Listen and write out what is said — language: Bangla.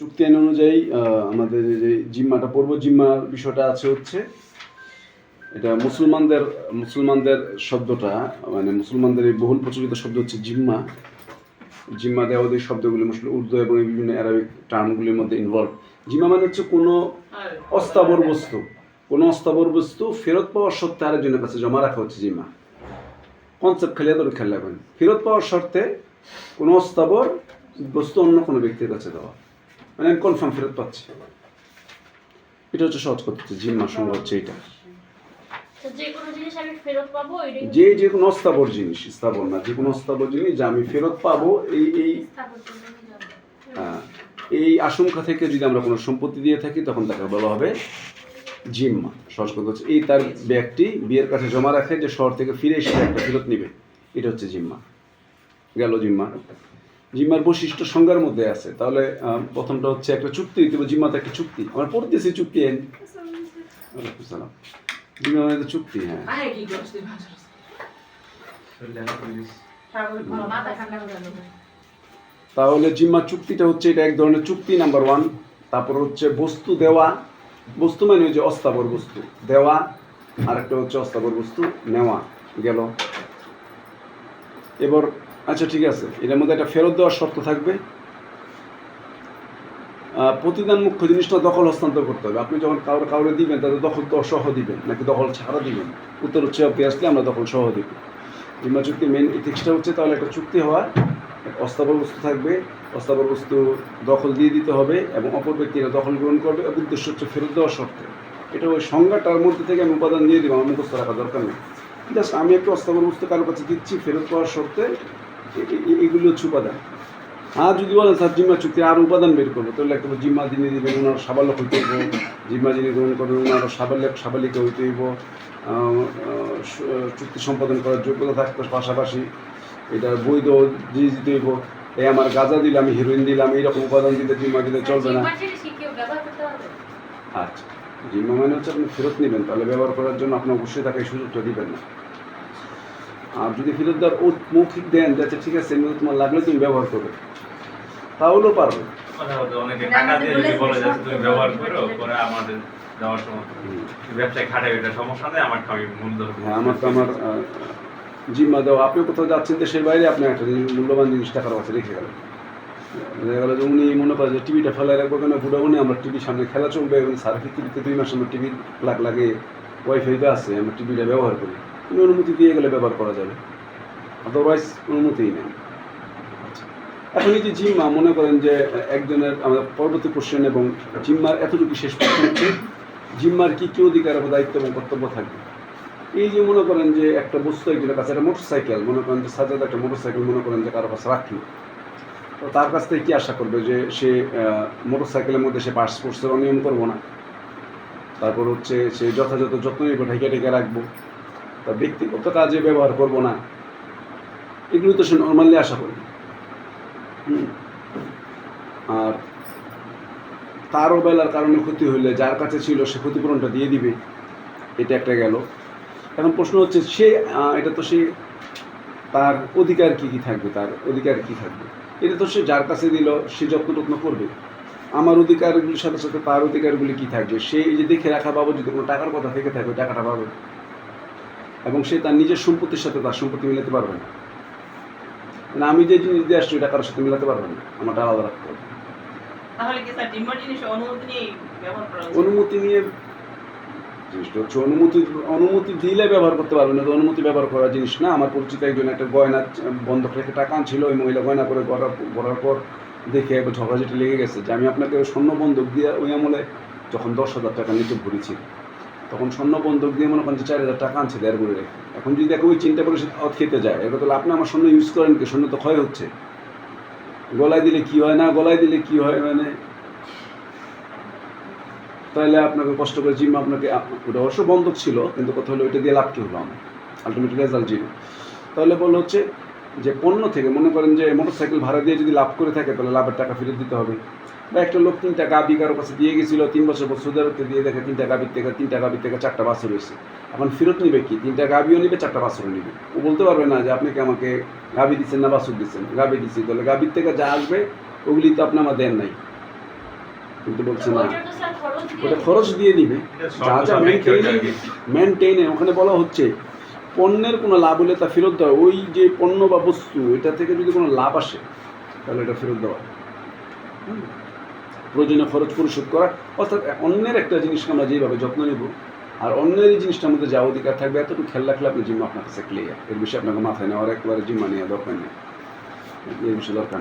চুক্তি আইন অনুযায়ী আমাদের যে জিম্মাটা পূর্ব জিম্মার বিষয়টা আছে হচ্ছে, এটা মুসলমানদের মুসলমানদের শব্দটা মানে মুসলমানদের এই বহুল প্রচলিত শব্দ হচ্ছে জিম্মা। জিম্মা দেওয়াদের শব্দগুলি মুসলিম উর্দু এবং বিভিন্ন অ্যারাবিক টার্মগুলির মধ্যে ইনভলভ জিম্মা মানে হচ্ছে কোনো অস্থাবর বস্তু। কোনো অস্থাবর বস্তু ফেরত পাওয়ার সত্ত্বে আরেকজনের কাছে জমা রাখা হচ্ছে জিম্মা। কনসেপ্ট খেলে খেলে লাগবেন ফেরত পাওয়ার শর্তে কোনো অস্থাবর বস্তু অন্য কোনো ব্যক্তির কাছে দেওয়া। মানে আমি কনফার্ম ফেরত পাচ্ছি? এটা হচ্ছে সহজ করতে জিম্মা সঙ্গে হচ্ছে এটা। যে কোনো জিনিস আমি ফেরত পাবো এটাই যে যে কোনো অস্থাবর জিনিস স্থাবর না যে কোনো অস্থাবর জিনিস যা আমি ফেরত পাবো এই এই। আহ, এই আশঙ্কা থেকে যদি আমরা কোনো সম্পত্তি দিয়ে থাকি তখন তাকে বলা হবে জিম্মা। সহজ কথা হচ্ছে এই তার ব্যাগটি বিয়ের কাছে জমা রাখে যে শহর থেকে ফিরে এসে একটা ফেরত নিবে। এটা হচ্ছে জিম্মা। গেল জিম্মা। জিম্মার বৈশিষ্ট্য সংজ্ঞার মধ্যে আছে। তাহলে প্রথমটা হচ্ছে একটা চুক্তি দিতে হবে জিম্মা তো একটা চুক্তি। আমরা পড়তেছি চুক্তি আইন ওয়ালাইকুম সালাম জিম্মা মানে চুক্তি হ্যাঁ। তাহলে জিম্মা চুক্তিটা হচ্ছে এটা এক ধরনের চুক্তি নাম্বার ওয়ান। তারপর হচ্ছে বস্তু দেওয়া। বস্তু মানে হচ্ছে অস্থাবর বস্তু দেওয়া। আর একটা হচ্ছে অস্থাবর বস্তু নেওয়া। গেল। এবার আচ্ছা ঠিক আছে। এটার মধ্যে একটা ফেরত দেওয়ার শর্ত থাকবে। প্রতিদান মুখ্য জিনিসটা দখল হস্তান্তর করতে হবে। আপনি যখন কাউরে কাউরে দিবেন, তাদের দখল তো সহ দিবেন, নাকি দখল ছাড়া দিবেন? উত্তর হচ্ছে, আপনি আসলে আমরা দখল সহ দিব। জিম্মা চুক্তি মেন ইথিক্সটা হচ্ছে, তাহলে একটা চুক্তি হওয়া একটা অস্থাবর বস্তু থাকবে। অস্থাবর বস্তু দখল দিয়ে দিতে হবে এবং অপর ব্যক্তিরা দখল গ্রহণ করবে। এবং উদ্দেশ্য হচ্ছে ফেরত দেওয়ার শর্তে। এটা ওই সংজ্ঞাটার মধ্যে থেকে আমি উপাদান দিয়ে দিব, আমার মুখস্থ রাখা দরকার নেই। জাস্ট আমি একটা অস্থাবর বস্তু কারোর কাছে দিচ্ছি, ফেরত পাওয়ার শর্তে এগুলো হচ্ছে উপাদান। আর যদি বলেন স্যার জিম্মা চুক্তি আর উপাদান বের করব তাহলে একটা জিম্মা যিনি দিবেন ওনার সাবালক হইতে হইব জিম্মা যিনি গ্রহণ করবেন ওনার সাবালক সাবালিকা হইতে হইব চুক্তি সম্পাদন করার যোগ্যতা থাকতে পাশাপাশি এটা বৈধ জিনিস দিতে হইব এই আমার গাঁজা দিলাম হিরোইন দিলাম এইরকম উপাদান দিলে জিম্মা দিলে চলবে না? আচ্ছা জিম্মা মানে হচ্ছে আপনি ফেরত নেবেন তাহলে ব্যবহার করার জন্য আপনি অবশ্যই তাকে সুযোগটা দিবেন না। আর যদি ফেরত দেওয়ার মৌখিক দেন যে আচ্ছা ঠিক আছে এমনি তোমার লাগলে তুমি ব্যবহার করবে। তাহলেও পারবে। আমার হ্যাঁ আমার তো আমার জিম্মা দেওয়া। আপনি কোথাও যাচ্ছেন দেশের বাইরে আপনি একটা মূল্যবান জিনিস টাকার কাছে রেখে গেলেন। দেখা গেলো যে উনি মনে করেন যে টিভিটা ফেলে রাখব কেন? বুড়ো উনি আমরা টিভির সামনে খেলা চলবে এবং সার্ফি টিভিতে দুই মাস আমরা টিভির প্লাগ লাগে ওয়াইফাইতে আছে আমরা টিভিটা ব্যবহার করি। উনি অনুমতি দিয়ে গেলে ব্যবহার করা যাবে। আদারওয়াইজ অনুমতিই নেই। আচ্ছা। এখন এই যে জিম্মা, মনে করেন যে একজনের আমাদের পরবর্তী কোশ্চেন এবং জিম্মার এতটুকু শেষ হচ্ছে, জিম্মার কি কী অধিকার এবং দায়িত্ব এবং কর্তব্য থাকবে? এই যে মনে করেন যে একটা বস্তু একজনের কাছে একটা মোটর সাইকেল মনে করেন যে সাজাদ একটা মোটর সাইকেল মনে করেন যে কারও কাছে রাখল। তো তার কাছ থেকে কী আশা করবে যে সে মোটর সাইকেলের মধ্যে সে পার্স স্পোর্টসের অনিয়ম করব না? তারপর হচ্ছে সে যথাযথ যত্ন নিব ঢেকে ঢেকে রাখব। তার ব্যক্তিগত কাজে ব্যবহার করব না। এগুলো তো সে নর্মালি আশা হুম। আর তার অবহেলার কারণে ক্ষতি হলে যার কাছে ছিল সে ক্ষতিপূরণটা দিয়ে দিবে, এটা একটা গেল। এখন প্রশ্ন হচ্ছে, সে এটা তো সে তার অধিকার কি কি থাকবে, তার অধিকার কি থাকবে? এটা তো সে যার কাছে দিল, সে যত্ন করবে। আমার অধিকারগুলির সাথে সাথে তার অধিকারগুলি কি থাকবে? সে এই যে দেখে রাখা বাবু যদি কোনো টাকার কথা থেকে থাকবে টাকাটা পাবে। এবং সে তার নিজের সম্পত্তির সাথে তার সম্পত্তি মিলাতে পারবে না। মানে আমি যে জিনিস দিয়ে আসছি ওটা কারোর সাথে মিলাতে পারবে না। আমারটা আলাদা রাখতে হবে। অনুমতি নিয়ে করা জিনিসটা হচ্ছে অনুমতি অনুমতি দিলে ব্যবহার করতে পারবে না। অনুমতি ব্যবহার করার জিনিস না। আমার পরিচিত একজন একটা গয়না বন্ধক রেখে টাকা আনছিল ওই মহিলা গয়না করে করার করার পর দেখে একবার ঝগড়াঝাটি লেগে গেছে যে আমি আপনাকে স্বর্ণ বন্ধক দিয়ে ওই আমলে যখন দশ হাজার টাকা নিচে ভরেছি তখন স্বর্ণ বন্ধক দিয়ে মনে করেন চার হাজার টাকা আনছে, দেড় করে রেখে এখন যদি দেখো ওই চিন্তা করে অত খেতে যায়, এবার তাহলে আপনি আমার স্বর্ণ ইউজ করেন কি? স্বর্ণ তো ক্ষয় হচ্ছে। গলায় দিলে কি হয় না? গলায় দিলে কি হয় মানে? তাহলে আপনাকে কষ্ট করে জিম আপনাকে ওটা অবশ্য বন্ধক ছিল, কিন্তু কথা হলো ওইটা দিয়ে লাভ কি হলো? আমার আলটিমেটলি রেজাল্ট জিরো। তাহলে বলল হচ্ছে যে পণ্য থেকে মনে করেন যে মোটর সাইকেল ভাড়া দিয়ে যদি লাভ করে থাকে, তাহলে লাভের টাকা ফেরত দিতে হবে। বা একটা লোক তিনটা গাবি কারও কাছে দিয়ে গেছিল তিন বছর পর সুদারতে দিয়ে দেখে তিনটা গাবির থেকে তিনটা গাবির থেকে চারটা বাছর রয়েছে এখন ফেরত নিবে কি? তিনটা গাবিও নিবে চারটা বাছরও নিবে। ও বলতে পারবে না যে আপনি কি আমাকে গাবি দিচ্ছেন না বাছুর দিচ্ছেন। গাবি দিচ্ছি তাহলে গাবির থেকে যা আসবে ওগুলি তো আপনি আমার দেন নাই। কিন্তু বলছে না। ওটা খরচ দিয়ে দিবে যা যা মেনটেইনে মেনটেইনে ওখানে বলা হচ্ছে পণ্যের কোনো লাভ হলে তা ফেরত দেওয়া। ওই যে পণ্য বা বস্তু এটা থেকে যদি কোনো লাভ আসে তাহলে এটা ফেরত দেওয়া। হুম। প্রয়োজনীয় খরচ পরিশোধ করা, অর্থাৎ অন্যের একটা জিনিসকে আমরা যেভাবে যত্ন নেব, আর অন্যের এই জিনিসটার মধ্যে যা অধিকার থাকবে, এতটুকু খেয়াল রাখলে আপনি জিম্মা আপনার কাছে ক্লিয়ার এর বিষয়ে আপনাকে মাথায় নেওয়ার একবারে জিম্মা নেওয়া দরকার নেই এর বিষয়ে দরকার।